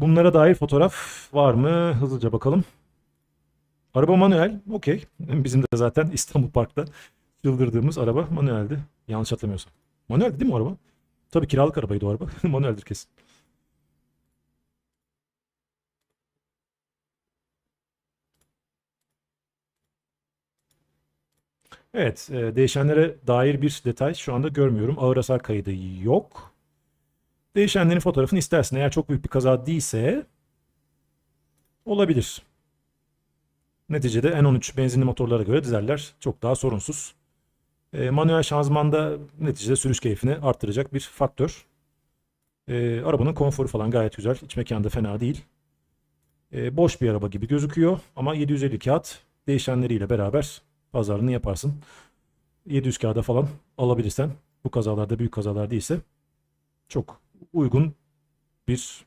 Bunlara dair fotoğraf var mı? Hızlıca bakalım. Araba manuel. Okey. Bizim de zaten İstanbul Park'ta çıldırdığımız araba manueldi. Yanlış hatırlamıyorsam. Manueldi değil mi araba? Tabii kiralık arabaydı o araba. Manueldir kesin. Evet, e, değişenlere dair bir detay şu anda görmüyorum. Ağır hasar kaydı yok. Değişenlerin fotoğrafını istersin. Eğer çok büyük bir kaza değilse olabilir. Neticede N13 benzinli motorlara göre dizeller çok daha sorunsuz. E, manuel şanzımanda neticede sürüş keyfini arttıracak bir faktör. E, arabanın konforu falan gayet güzel. İç mekanı da fena değil. E, boş bir araba gibi gözüküyor ama 750 kağıt değişenleriyle beraber pazarlığını yaparsın. 700 kağıda falan alabilirsen bu kazalarda büyük kazalar değilse çok uygun bir